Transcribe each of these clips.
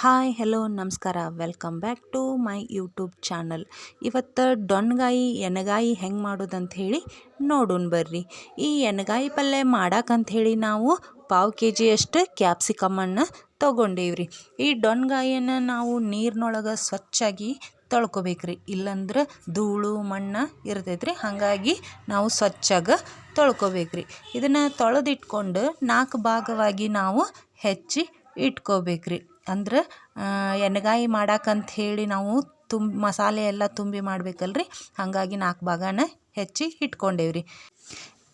Hi, hello, ನಮಸ್ಕಾರ. Welcome back to my YouTube channel. ಇವತ್ತು ಡೊಣ್ಗಾಯಿ ಎಣ್ಣೆಗಾಯಿ ಹೆಂಗೆ ಮಾಡೋದಂತ ಹೇಳಿ ನೋಡೋಣ ಬರ್ರಿ. ಈ ಎನಗಾಯಿ ಪಲ್ಯ ಹೇಳಿ ನಾವು ಪಾವು ಕೆ ಜಿಯಷ್ಟು ಕ್ಯಾಪ್ಸಿಕಮನ್ನು ತೊಗೊಂಡೇವ್ರಿ. ಈ ಡೊಣ್ಗಾಯಿಯನ್ನು ನಾವು ನೀರಿನೊಳಗೆ ಸ್ವಚ್ಛಾಗಿ ತೊಳ್ಕೊಬೇಕ್ರಿ. ಇಲ್ಲಂದ್ರೆ ಧೂಳು, ಮಣ್ಣು ಇರ್ತೈತ್ರಿ. ಹಾಗಾಗಿ ನಾವು ಸ್ವಚ್ಛಾಗಿ ತೊಳ್ಕೊಬೇಕ್ರಿ. ಇದನ್ನು ತೊಳೆದಿಟ್ಕೊಂಡು ನಾಲ್ಕು ಭಾಗವಾಗಿ ನಾವು ಹೆಚ್ಚಿ ಇಟ್ಕೋಬೇಕ್ರಿ. ಅಂದ್ರೆ ಎಣ್ಗಾಯಿ ಮಾಡಾಕಂತ ಹೇಳಿ ನಾವು ತುಂಬ ಮಸಾಲೆ ಎಲ್ಲ ತುಂಬಿ ಮಾಡ್ಬೇಕಲ್ರಿ. ಹಾಗಾಗಿ ನಾಲ್ಕು ಭಾಗನ ಹೆಚ್ಚಿ ಇಟ್ಕೊಂಡೇವ್ರಿ.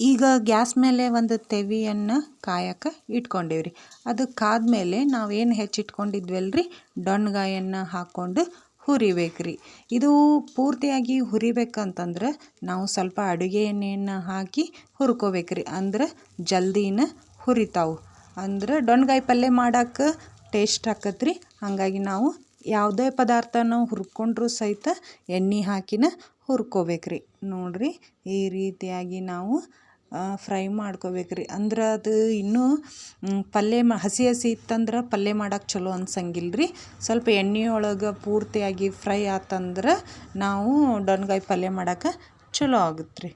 ಈಗ ಗ್ಯಾಸ್ ಮೇಲೆ ಒಂದು ತೆವಿಯನ್ನು ಕಾಯಕ್ಕೆ ಇಟ್ಕೊಂಡೇವ್ರಿ. ಅದು ಕಾದ್ಮೇಲೆ ನಾವೇನು ಹೆಚ್ಚಿಟ್ಕೊಂಡಿದ್ವಲ್ರಿ? ಡೊಣ್ಗಾಯನ್ನು ಹಾಕ್ಕೊಂಡು ಹುರಿಬೇಕ್ರಿ. ಇದು ಪೂರ್ತಿಯಾಗಿ ಹುರಿಬೇಕಂತಂದ್ರೆ ನಾವು ಸ್ವಲ್ಪ ಅಡುಗೆ ಎಣ್ಣೆಯನ್ನು ಹಾಕಿ ಹುರ್ಕೋಬೇಕ್ರಿ. ಅಂದ್ರೆ ಜಲ್ದಿನ ಹುರಿತಾವು. ಅಂದ್ರೆ ಡೊಣ್ಗಾಯಿ ಪಲ್ಯ ಮಾಡಕ್ಕೆ ಟೇಸ್ಟ್ ಆಕತ್ರಿ ಹಾಗಾಗಿ ನಾವು ಯಾವುದೇ ಪದಾರ್ಥನ ಹುರ್ಕೊಂಡ್ರೂ ಸಹಿತ ಎಣ್ಣೆ ಹಾಕಿನ ಹುರ್ಕೋಬೇಕ್ರಿ. ನೋಡಿರಿ, ಈ ರೀತಿಯಾಗಿ ನಾವು ಫ್ರೈ ಮಾಡ್ಕೋಬೇಕ್ರಿ. ಅಂದ್ರೆ ಅದು ಇನ್ನೂ ಪಲ್ಯ ಮ, ಹಸಿ ಹಸಿ ಇತ್ತಂದ್ರೆ ಪಲ್ಯ ಮಾಡಕ್ಕೆ ಚಲೋ ಅನ್ಸಂಗಿಲ್ಲ ರೀ ಸ್ವಲ್ಪ ಎಣ್ಣೆ ಒಳಗೆ ಪೂರ್ತಿಯಾಗಿ ಫ್ರೈ ಆತಂದ್ರೆ ನಾವು ಡೊಣ್ಗಾಯಿ ಪಲ್ಯ ಮಾಡಕ್ಕೆ ಚಲೋ ಆಗುತ್ತೆ ರೀ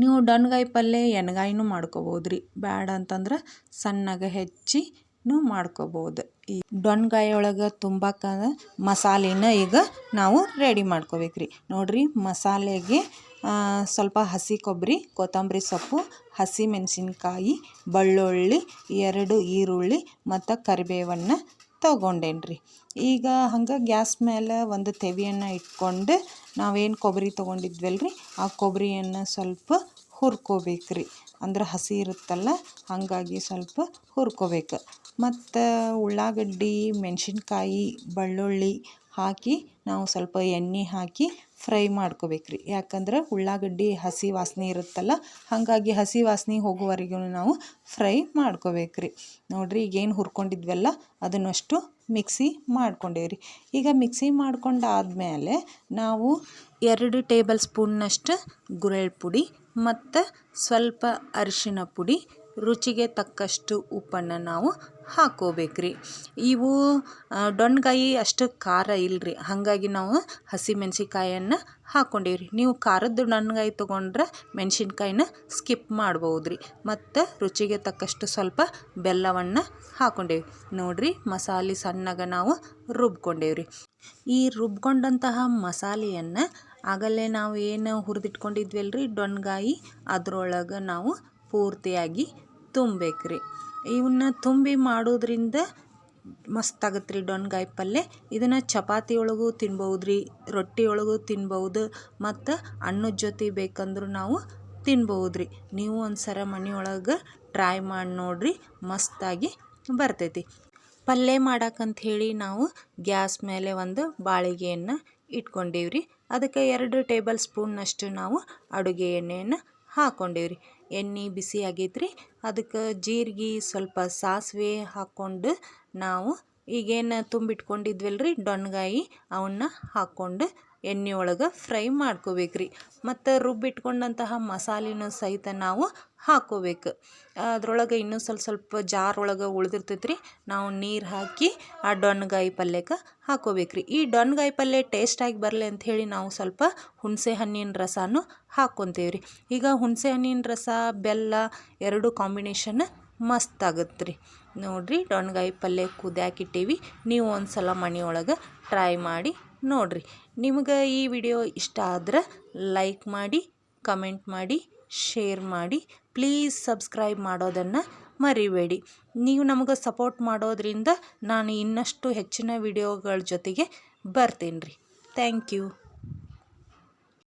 ನೀವು ಡೊಣ್ಗಾಯಿ ಪಲ್ಯ ಎಣ್ಗಾಯಿನೂ ಮಾಡ್ಕೋಬೋದು ರೀ ಬ್ಯಾಡ ಅಂತಂದ್ರೆ ಸಣ್ಣಗೆ ಹೆಚ್ಚಿ ಮಾಡ್ಕೋಬೋದು. ಈ ಡೊಣ್ಗಾಯಿ ತುಂಬಾಕ ಮಸಾಲೆನ ಈಗ ನಾವು ರೆಡಿ ಮಾಡ್ಕೋಬೇಕ್ರಿ. ನೋಡಿರಿ ಮಸಾಲೆಗೆ ಸ್ವಲ್ಪ ಹಸಿ ಕೊಬ್ಬರಿ ಕೊತ್ತಂಬರಿ ಸೊಪ್ಪು, ಹಸಿ ಮೆಣಸಿನ್ಕಾಯಿ, ಬೆಳ್ಳುಳ್ಳಿ, ಎರಡು ಈರುಳ್ಳಿ ಮತ್ತು ಕರಿಬೇವನ್ನು ತೊಗೊಂಡೇನ್ರಿ. ಈಗ ಹಂಗೆ ಗ್ಯಾಸ್ ಮೇಲೆ ಒಂದು ತೆವಿಯನ್ನು ಇಟ್ಕೊಂಡು ನಾವೇನು ಕೊಬ್ಬರಿ ತೊಗೊಂಡಿದ್ವಲ್ರಿ, ಆ ಕೊಬ್ಬರಿಯನ್ನು ಸ್ವಲ್ಪ ಹುರ್ಕೋಬೇಕ್ರಿ. ಅಂದ್ರೆ ಹಸಿ ಇರುತ್ತಲ್ಲ, ಹಾಗಾಗಿ ಸ್ವಲ್ಪ ಹುರ್ಕೋಬೇಕು. ಮತ್ತು ಉಳ್ಳಾಗಡ್ಡಿ, ಮೆಣಸಿನ್ಕಾಯಿ, ಬೆಳ್ಳುಳ್ಳಿ ಹಾಕಿ ನಾವು ಸ್ವಲ್ಪ ಎಣ್ಣೆ ಹಾಕಿ ಫ್ರೈ ಮಾಡ್ಕೋಬೇಕ್ರಿ. ಯಾಕಂದ್ರೆ ಉಳ್ಳಾಗಡ್ಡಿ ಹಸಿ ವಾಸನೆ ಇರುತ್ತಲ್ಲ, ಹಾಗಾಗಿ ಹಸಿ ವಾಸನೆ ಹೋಗುವವರೆಗೂ ನಾವು ಫ್ರೈ ಮಾಡ್ಕೋಬೇಕ್ರಿ. ನೋಡಿರಿ ಈಗೇನು ಹುರ್ಕೊಂಡಿದ್ವಲ್ಲ, ಅದನ್ನಷ್ಟು ಮಿಕ್ಸಿ ಮಾಡ್ಕೊಂಡೇವ್ರಿ. ಈಗ ಮಿಕ್ಸಿ ಮಾಡ್ಕೊಂಡಾದ್ಮೇಲೆ ನಾವು ಎರಡು ಟೇಬಲ್ ಸ್ಪೂನ್ನಷ್ಟು ಗುರೆಳ್ ಪುಡಿ ಮತ್ತು ಸ್ವಲ್ಪ ಅರಿಶಿನ ಪುಡಿ, ರುಚಿಗೆ ತಕ್ಕಷ್ಟು ಉಪ್ಪನ್ನು ನಾವು ಹಾಕ್ಕೋಬೇಕ್ರಿ ಇವು ಡೊಣ್ಗಾಯಿ ಅಷ್ಟು ಖಾರ ಇಲ್ರಿ. ಹಾಗಾಗಿ ನಾವು ಹಸಿಮೆಣ್ಸಿಕಾಯನ್ನು ರೀ ನೀವು ಖಾರದ್ದು ಡೊಣ್ಗಾಯಿ ತೊಗೊಂಡ್ರೆ ಮೆಣ್ಸಿನ್ಕಾಯಿನ ಸ್ಕಿಪ್ ಮಾಡ್ಬೋದು ರೀ ಮತ್ತು ರುಚಿಗೆ ತಕ್ಕಷ್ಟು ಸ್ವಲ್ಪ ಬೆಲ್ಲವನ್ನು ಹಾಕ್ಕೊಂಡೇವಿ ನೋಡಿರಿ, ಮಸಾಲೆ ಸಣ್ಣಗೆ ನಾವು ರುಬ್ಕೊಂಡೇವ್ರಿ. ಈ ರುಬ್ಕೊಂಡಂತಹ ಮಸಾಲೆಯನ್ನು ಆಗಲೇ ನಾವು ಏನು ಹುರಿದಿಟ್ಕೊಂಡಿದ್ವಲ್ರಿ? ಡೊಣ್ಗಾಯಿ ಅದರೊಳಗೆ ನಾವು ಪೂರ್ತಿಯಾಗಿ ತುಂಬಬೇಕ್ರಿ. ಇವನ್ನ ತುಂಬಿ ಮಾಡೋದ್ರಿಂದ ಮಸ್ತ್ ಆಗತ್ತೆ ರೀ ಡೊಣ್ಗಾಯಿ ಪಲ್ಯ ಇದನ್ನು ಚಪಾತಿ ಒಳಗೂ ತಿನ್ಬೌದು ರೀ ರೊಟ್ಟಿ ಒಳಗೂ ತಿನ್ಬೌದು, ಮತ್ತು ಅನ್ನದ ಜೊತೆ ಬೇಕಂದ್ರೂ ನಾವು ತಿನ್ಬೌದು ರೀ ನೀವು ಒಂದು ಸರ ಮನೆಯೊಳಗೆ ಟ್ರೈ ಮಾಡಿ ನೋಡಿರಿ ಮಸ್ತಾಗಿ ಬರ್ತೈತಿ. ಪಲ್ಯ ಮಾಡಕ್ಕಂಥೇಳಿ ನಾವು ಗ್ಯಾಸ್ ಮೇಲೆ ಒಂದು ಬಾಳಿಗೆಯನ್ನು ಇಟ್ಕೊಂಡೀವ್ರಿ. ಅದಕ್ಕೆ ಎರಡು ಟೇಬಲ್ ಸ್ಪೂನ್ನಷ್ಟು ನಾವು ಅಡುಗೆ ಎಣ್ಣೆಯನ್ನು ಹಾಕ್ಕೊಂಡೇವ್ರಿ. ಎಣ್ಣೆ ಬಿಸಿ ಆಗೈತ್ರಿ ಅದಕ್ಕೆ ಜೀರಿಗೆ ಸ್ವಲ್ಪ ಸಾಸಿವೆ ಹಾಕ್ಕೊಂಡು ನಾವು ಈಗೇನು ತುಂಬಿಟ್ಕೊಂಡಿದ್ವಲ್ಲ ರೀ ಡೊಣ್ಗಾಯಿ ಅವನ್ನ ಹಾಕ್ಕೊಂಡು ಎಣ್ಣೆ ಒಳಗೆ ಫ್ರೈ ಮಾಡ್ಕೋಬೇಕ್ರಿ. ಮತ್ತು ರುಬ್ಬಿಟ್ಕೊಂಡಂತಹ ಮಸಾಲೆನೂ ಸಹಿತ ನಾವು ಹಾಕೋಬೇಕು. ಅದರೊಳಗೆ ಇನ್ನೂ ಸ್ವಲ್ಪ ಸ್ವಲ್ಪ ಜಾರ್ ಒಳಗೆ ಉಳ್ದಿರ್ತೈತೆ ರೀ ನಾವು ನೀರು ಹಾಕಿ ಆ ಡೊಣ್ಗಾಯಿ ಪಲ್ಯಕ್ಕೆ ಹಾಕ್ಕೋಬೇಕ್ರಿ ಈ ಡೊಣ್ಗಾಯಿ ಪಲ್ಯ ಟೇಸ್ಟಾಗಿ ಬರಲಿ ಅಂಥೇಳಿ ನಾವು ಸ್ವಲ್ಪ ಹುಣಸೆ ಹಣ್ಣಿನ ರಸನೂ ಹಾಕ್ಕೊತೇವೆ ರೀ ಈಗ ಹುಣಸೆ ಹಣ್ಣಿನ ರಸ, ಬೆಲ್ಲ ಎರಡು ಕಾಂಬಿನೇಷನ್ ಮಸ್ತ್ ಆಗುತ್ತೆ ರೀ ನೋಡಿರಿ ಡೊಣ್ಗಾಯಿ ಪಲ್ಯ ಕುದ್ಯಾಕಿಟ್ಟೀವಿ ನೀವು ಒಂದು ಸಲ ಮನೆಯೊಳಗೆ ಟ್ರೈ ಮಾಡಿ ನೋಡಿರಿ. ನಿಮ್ಗೆ ಈ ವಿಡಿಯೋ ಇಷ್ಟ ಆದ್ರೆ ಲೈಕ್ ಮಾಡಿ ಕಮೆಂಟ್ ಮಾಡಿ ಶೇರ್ ಮಾಡಿ ಪ್ಲೀಸ್ ಸಬ್ಸ್ಕ್ರೈಬ್ ಮಾಡೋದನ್ನು ಮರಿಬೇಡಿ. ನೀವು ನಮಗೆ ಸಪೋರ್ಟ್ ಮಾಡೋದ್ರಿಂದ ನಾನು ಇನ್ನಷ್ಟು ಹೆಚ್ಚಿನ ವಿಡಿಯೋಗಳ ಜೊತೆಗೆ ಬರ್ತೀನಿ ರೀ. Thank you